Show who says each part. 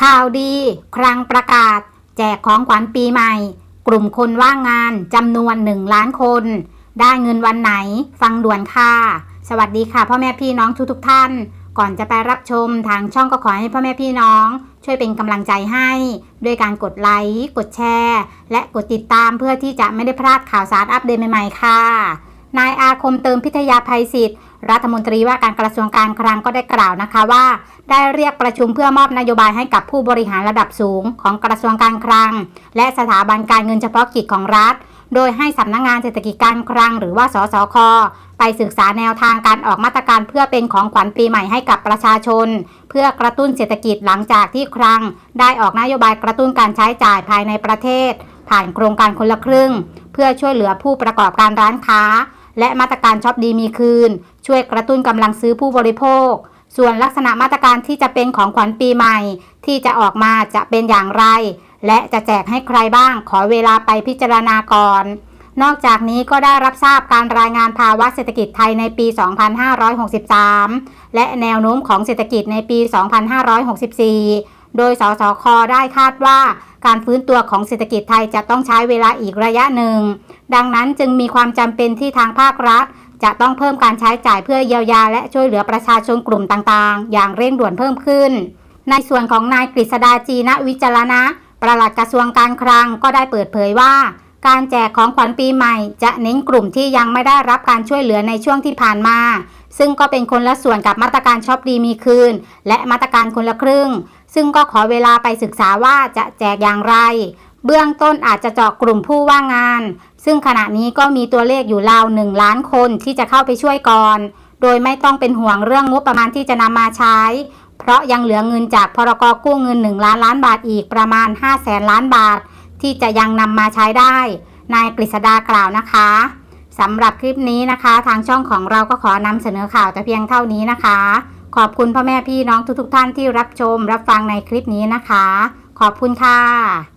Speaker 1: ข่าวดี ครังประกาศ แจกของขวัญปีใหม่ กลุ่มคนว่างงานจำนวน1ล้านคน ได้เงินวันไหน ฟังด่วนค่ะ สวัสดีค่ะ พ่อแม่พี่น้องทุกทุกท่าน ก่อนจะไปรับชมทางช่องก็ขอให้พ่อแม่พี่น้อง ช่วยเป็นกำลังใจให้ ด้วยการกดไลค์ กดแชร์ และกดติดตามเพื่อที่จะไม่ได้พลาดข่าวสารอัปเดตใหม่ๆค่ะ นายอาคมเติมพิทยาภัยศิษย์รัฐมนตรีว่าการกระทรวงการคลังก็ได้กล่าวนะคะว่า ได้เรียกประชุมเพื่อมอบนโยบายให้กับผู้บริหารระดับสูงของกระทรวงการคลัง และสถาบันการเงินเฉพาะกิจของรัฐ โดยให้สำนักงงานเศรษฐกิจการคลัง หรือว่าสสคไปศึกษาแนวทางการออกมาตรการเพื่อเป็นของขวัญปีใหม่ให้กับประชาชน เพื่อกระตุ้นเศรษฐกิจหลังจากที่คลัง ได้ออกนโยบายกระตุ้นการใช้จ่ายภายในประเทศ ผ่านโครงการคนละครึ่ง เพื่อช่วยเหลือผู้ประกอบการร้านค้า และมาตรการช็อปดีมีคืน ช่วยกระตุ้นกำลังซื้อผู้บริโภค ส่วนลักษณะมาตรการที่จะเป็นของขวัญปีใหม่ ที่จะออกมาจะเป็นอย่างไร และจะแจกให้ใครบ้าง ขอเวลาไปพิจารณาก่อน นอกจากนี้ก็ได้รับทราบการรายงานภาวะเศรษฐกิจไทยในปี 2563 และแนวโน้มของเศรษฐกิจในปี 2564 โดยสสคได้คาดว่าการฟื้นตัวของเศรษฐกิจไทยจะต้องใช้เวลาอีกระยะหนึ่ง ดังนั้นจึงมีความจำเป็นที่ทางภาครัฐ จะต้องเพิ่มการใช้จ่ายเพื่อเยียวยา และช่วยเหลือประชาชนกลุ่มต่างๆ อย่างเร่งด่วนเพิ่มขึ้น ในส่วนของนายกฤษดาจีนวิจารณะปลัดกระทรวงการคลังก็ได้เปิดเผยว่า การแจกของขวัญปีใหม่ จะเน้นกลุ่มที่ยังไม่ได้รับการช่วยเหลือในช่วงที่ผ่านมา ซึ่งก็เป็นคนละส่วนกับมาตรการช็อปดีมีคืน และมาตรการคนละครึ่ง ซึ่งก็ขอเวลาไปศึกษาว่าจะแจกอย่างไร เบื้องต้นอาจจะเจาะกลุ่มผู้ว่างงาน ซึ่งขณะนี้ก็มีตัวเลขอยู่ราว1ล้านคนที่จะเข้าไปช่วยก่อน โดยไม่ต้องเป็นห่วงเรื่องงบประมาณที่จะนำมาใช้ เพราะยังเหลือเงินจากพรกกู้เงิน 1 ล้านล้านบาทอีกประมาณ5แสนล้านบาท ที่จะยังนำมาใช้ได้ นายกฤษดากล่าวนะคะสำหรับคลิปนี้นะคะ ทางช่องของเราก็ขอนำเสนอข่าวแต่เพียงเท่านี้นะคะ ขอบคุณพ่อแม่พี่น้องทุกๆท่านที่รับชม รับฟังในคลิปนี้นะคะ ขอบคุณค่ะ